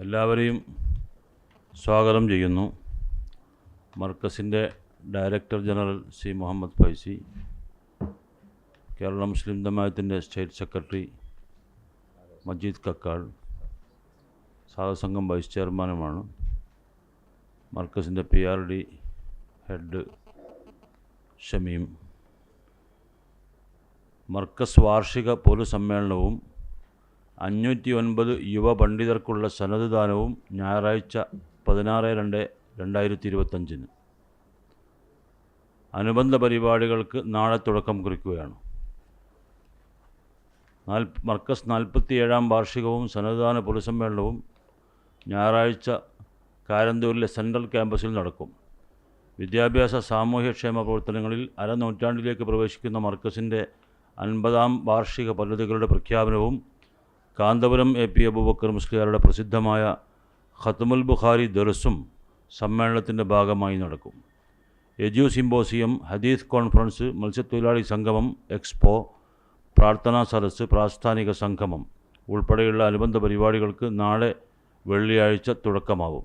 എല്ലാവരെയും സ്വാഗതം ചെയ്യുന്നു. മർക്കസിന്റെ director general C Muhammad Faizi Kerala Muslim ജമാഅത്തിന്റെ സ്റ്റേറ്റ് സെക്രട്ടറി മജീദ് കക്കാൾ സാധസംഘം വൈസ് ചെയർമാനുമാണ്. മർക്കസിന്റെ P R D head Shameem. Markaz വാർഷിക പൊതുസമ്മേളനവും അഞ്ഞൂറ്റി ഒൻപത് യുവ പണ്ഡിതർക്കുള്ള സന്നദ്ധദാനവും ഞായറാഴ്ച പതിനാറ് രണ്ട് രണ്ടായിരത്തി ഇരുപത്തഞ്ചിന് അനുബന്ധ പരിപാടികൾക്ക് നാളെ തുടക്കം കുറിക്കുകയാണ്. നാൽ മർക്കസ് നാൽപ്പത്തിയേഴാം വാർഷികവും സന്നദ്ധദാന പൊതുസമ്മേളനവും ഞായറാഴ്ച കാരന്തൂരിലെ സെൻട്രൽ ക്യാമ്പസിൽ നടക്കും. വിദ്യാഭ്യാസ സാമൂഹ്യക്ഷേമ പ്രവർത്തനങ്ങളിൽ അരനൂറ്റാണ്ടിലേക്ക് പ്രവേശിക്കുന്ന മർക്കസിന്റെ അൻപതാം വാർഷിക പദ്ധതികളുടെ പ്രഖ്യാപനവും കാന്തപുരം എ പി അബുബക്കർ മുസ്ലിയാരുടെ പ്രസിദ്ധമായ ഖത്മുൽ ബുഖാരി ദർസും സമ്മേളനത്തിന്റെ ഭാഗമായി നടക്കും. എജു സിംബോസിയം ഹദീസ് കോൺഫറൻസ് മത്സ്യത്തൊഴിലാളി സംഗമം എക്സ്പോ പ്രാർത്ഥനാ സദസ്സ് പ്രാസ്ഥാനിക സംഗമം ഉൾപ്പെടെയുള്ള അനുബന്ധ പരിപാടികൾക്ക് നാളെ വെള്ളിയാഴ്ച തുടക്കമാവും.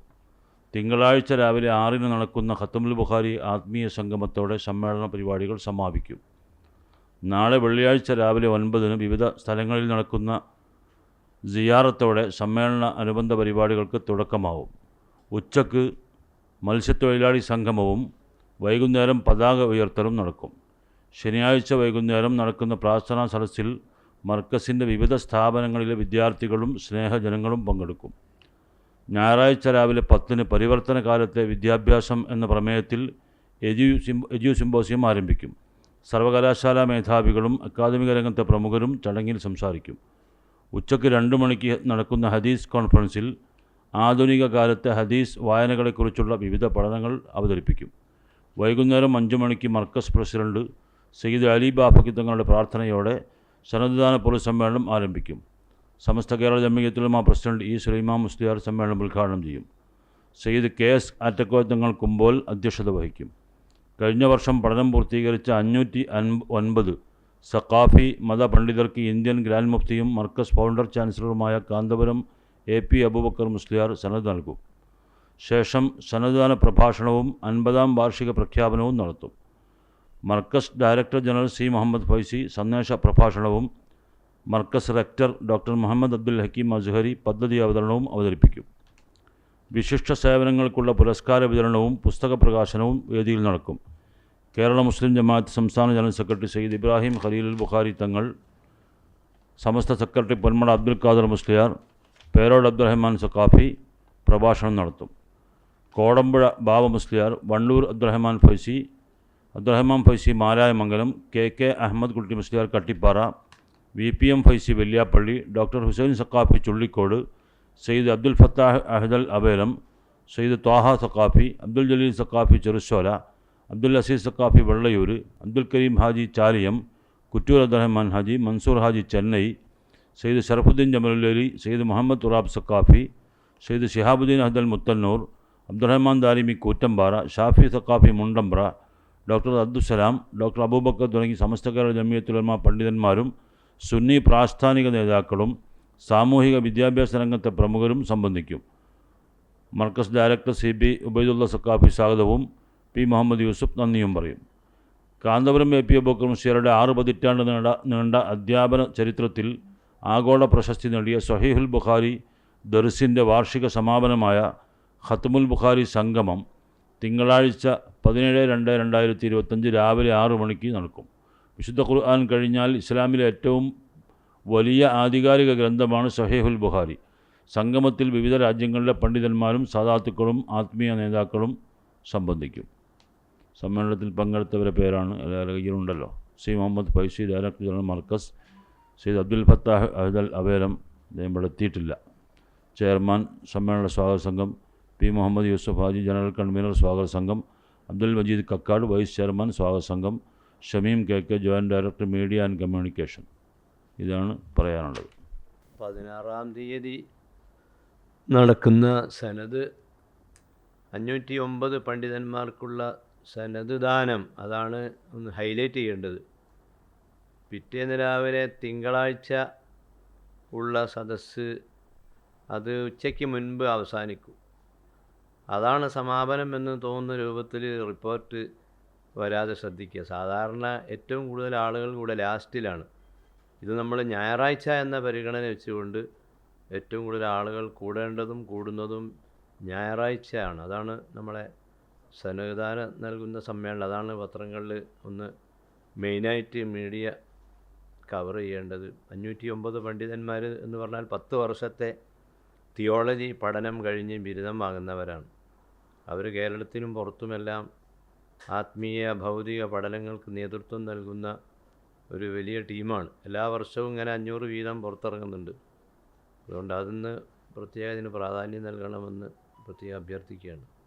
തിങ്കളാഴ്ച രാവിലെ ആറിന് നടക്കുന്ന ഖത്തമുൽ ബുഖാരി ആത്മീയ സംഗമത്തോടെ സമ്മേളന പരിപാടികൾ സമാപിക്കും. നാളെ വെള്ളിയാഴ്ച രാവിലെ ഒൻപതിന് വിവിധ സ്ഥലങ്ങളിൽ നടക്കുന്ന സിയാറത്തോടെ സമ്മേളന അനുബന്ധ പരിപാടികൾക്ക് തുടക്കമാവും. ഉച്ചയ്ക്ക് മത്സ്യത്തൊഴിലാളി സംഗമവും വൈകുന്നേരം പതാക ഉയർത്തലും നടക്കും. ശനിയാഴ്ച വൈകുന്നേരം നടക്കുന്ന പ്രാർത്ഥനാ സദസ്സിൽ മർക്കസിന്റെ വിവിധ സ്ഥാപനങ്ങളിലെ വിദ്യാർത്ഥികളും സ്നേഹജനങ്ങളും പങ്കെടുക്കും. ഞായറാഴ്ച രാവിലെ പത്തിന് പരിവർത്തന കാലത്തെ വിദ്യാഭ്യാസം എന്ന പ്രമേയത്തിൽ എജു എജു സിംബോസിയം ആരംഭിക്കും. സർവകലാശാല മേധാവികളും അക്കാദമിക രംഗത്തെ പ്രമുഖരും ചടങ്ങിൽ സംസാരിക്കും. ഉച്ചയ്ക്ക് രണ്ട് മണിക്ക് നടക്കുന്ന ഹദീസ് കോൺഫറൻസിൽ ആധുനിക കാലത്തെ ഹദീസ് വായനകളെക്കുറിച്ചുള്ള വിവിധ പഠനങ്ങൾ അവതരിപ്പിക്കും. വൈകുന്നേരം അഞ്ച് മണിക്ക് മർക്കസ് പ്രസിഡന്റ് സയ്യിദ് അലി ബാഫക്കി തങ്ങളുടെ പ്രാർത്ഥനയോടെ സന്നദ്ധദാന പൊതുസമ്മേളനം ആരംഭിക്കും. സമസ്ത കേരള ജമ്മിയത്തുലമ പ്രസിഡന്റ് ഇ സുലൈമാ മുസ്ലിയാർ സമ്മേളനം ഉദ്ഘാടനം ചെയ്യും. സയ്യിദ് കെ എസ് ആറ്റക്കോത്തങ്ങൾ കുമ്പോൾ അധ്യക്ഷത വഹിക്കും. കഴിഞ്ഞ വർഷം പഠനം പൂർത്തീകരിച്ച അഞ്ഞൂറ്റി അൻപ ഒൻപത് സഖാഫി മതപണ്ഡിതർക്ക് ഇന്ത്യൻ ഗ്രാൻഡ് മുഫ്തിയും മർക്കസ് ഫൗണ്ടർ ചാൻസലറുമായ കാന്തപുരം എ പി അബൂബക്കർ മുസ്ലിയാർ സന്നദ്ധ നൽകും. ശേഷം സന്നദ്ധാന പ്രഭാഷണവും അൻപതാം വാർഷിക പ്രഖ്യാപനവും നടത്തും. Markaz director general C Muhammad Faizi സന്ദേശ പ്രഭാഷണവും മർക്കസ് റെക്ടർ ഡോക്ടർ മുഹമ്മദ് അബ്ദുൽ ഹക്കീം അസുഹരി പദ്ധതി അവതരണവും അവതരിപ്പിക്കും. വിശിഷ്ട സേവനങ്ങൾക്കുള്ള പുരസ്കാര വിതരണവും പുസ്തക പ്രകാശനവും വേദിയിൽ നടക്കും. കേരള മുസ്ലിം ജമാഅത്ത് സംസ്ഥാന general secretary Sayyid Ibrahim Khaleelul Bukhari Thangal Samastha secretary Ponmala Abdul Khader Musliyar Perod Abdurahman Saqafi പ്രഭാഷണം നടത്തും. Kodampuzha Bava Musliyar Wandoor Abdurahman Faizi Abdurahman Faizi Marayamangalam K K Ahmed Kutty Musliyar Kattippara V P M Faizi Velliyappalli doctor Hussain Saqafi Chullikkode Sayyid Abdul Fathah Ahdal Avelam Sayyid Thwaha Saqafi Abdul Jaleel Saqafi Cherushola Abdul Azeez Saqafi Vallayoor Abdul Kareem Haji Chaliyam Kuttoor Abdurahman Haji Mansoor Haji Chennai Sayyid Sharafuddeen Jamalullaili Sayyid Muhammad Thurab Saqafi Sayyid Shihabuddeen Ahdal Muthanoor Abdurahman Darimi Koottambara Shafi Saqafi Mundambra doctor Abdussalam doctor Abubakar തുടങ്ങി സമസ്ത കേരള ജമിയത്തുലമ പണ്ഡിതന്മാരും സുന്നി പ്രാസ്ഥാനിക നേതാക്കളും സാമൂഹിക വിദ്യാഭ്യാസ രംഗത്തെ പ്രമുഖരും സംബന്ധിക്കും. Markaz director C B Ubaidulla Saqafi സ്വാഗതവും P Muhammad Yusuf നന്ദിയും പറയും. കാന്തപുരം എ പി അബൂക്കർ മുസ്ലിയറുടെ ആറ് പതിറ്റാണ്ട് നീണ്ട നീണ്ട അധ്യാപന ചരിത്രത്തിൽ ആഗോള പ്രശസ്തി നേടിയ സഹീഹുൽ ബുഖാരി ദർസിന്റെ വാർഷിക സമാപനമായ ഖത്മുൽ ബുഖാരി സംഗമം തിങ്കളാഴ്ച പതിനേഴ് രണ്ട് രണ്ടായിരത്തി ഇരുപത്തഞ്ച് രാവിലെ ആറു മണിക്ക് നടക്കും. വിശുദ്ധ ഖുർആൻ കഴിഞ്ഞാൽ ഇസ്ലാമിലെ ഏറ്റവും വലിയ ആധികാരിക ഗ്രന്ഥമാണ് സഹീഹുൽ ബുഖാരി. സംഗമത്തിൽ വിവിധ രാജ്യങ്ങളിലെ പണ്ഡിതന്മാരും സാധാത്തുക്കളും ആത്മീയ നേതാക്കളും സംബന്ധിക്കും. സമ്മേളനത്തിൽ പങ്കെടുത്തവരുടെ പേരാണ് കയ്യിലുണ്ടല്ലോ C. Muhammad Faizi director general Markaz Sayyid Abdul Fathah Ahdal Avelam അദ്ദേഹം ഇവിടെ എത്തിയിട്ടില്ല. ചെയർമാൻ സമ്മേളന സ്വാഗത സംഘം P. Muhammad Yusuf Haji general convener സ്വാഗത സംഘം അബ്ദുൽ മജീദ് കക്കാട് വൈസ് ചെയർമാൻ സ്വാഗത സംഘം Shameem K. K. Joint director media and communication. ഇതാണ് പറയാനുള്ളത്. പതിനാറാം തീയതി നടക്കുന്ന സനത് അഞ്ഞൂറ്റി ഒമ്പത് പണ്ഡിതന്മാർക്കുള്ള സനത് അതാണ് ഒന്ന് ഹൈലൈറ്റ് ചെയ്യേണ്ടത്. പിറ്റേന്ന് രാവിലെ തിങ്കളാഴ്ച ഉള്ള സദസ്സ് അത് ഉച്ചയ്ക്ക് മുൻപ് അവസാനിക്കും. അതാണ് സമാപനം എന്ന് തോന്നുന്ന രൂപത്തിൽ റിപ്പോർട്ട് വരാതെ ശ്രദ്ധിക്കുക. സാധാരണ ഏറ്റവും കൂടുതൽ ആളുകൾ കൂടെ ലാസ്റ്റിലാണ്. ഇത് നമ്മൾ ഞായറാഴ്ച എന്ന പരിഗണന വെച്ചുകൊണ്ട് ഏറ്റവും കൂടുതൽ ആളുകൾ കൂടേണ്ടതും കൂടുന്നതും ഞായറാഴ്ചയാണ്. അതാണ് നമ്മളെ സന്നദ്ധാനം നൽകുന്ന സമ്മേളനം. അതാണ് പത്രങ്ങളിൽ ഒന്ന് മെയിനായിട്ട് മീഡിയ കവർ ചെയ്യേണ്ടത്. അഞ്ഞൂറ്റി ഒമ്പത് പണ്ഡിതന്മാർ എന്ന് പറഞ്ഞാൽ പത്ത് വർഷത്തെ തിയോളജി പഠനം കഴിഞ്ഞ് ബിരുദം വാങ്ങുന്നവരാണ്. അവർ കേരളത്തിനും പുറത്തുമെല്ലാം ആത്മീയ ഭൗതിക പഠനങ്ങൾക്ക് നേതൃത്വം നൽകുന്ന ഒരു വലിയ ടീമാണ്. എല്ലാ വർഷവും ഇങ്ങനെ അഞ്ഞൂറ് വീതം പുറത്തിറങ്ങുന്നുണ്ട്. അതുകൊണ്ട് അതിന് പ്രത്യേക ഇതിന് പ്രാധാന്യം നൽകണമെന്ന് പ്രത്യേകം അഭ്യർത്ഥിക്കുകയാണ്.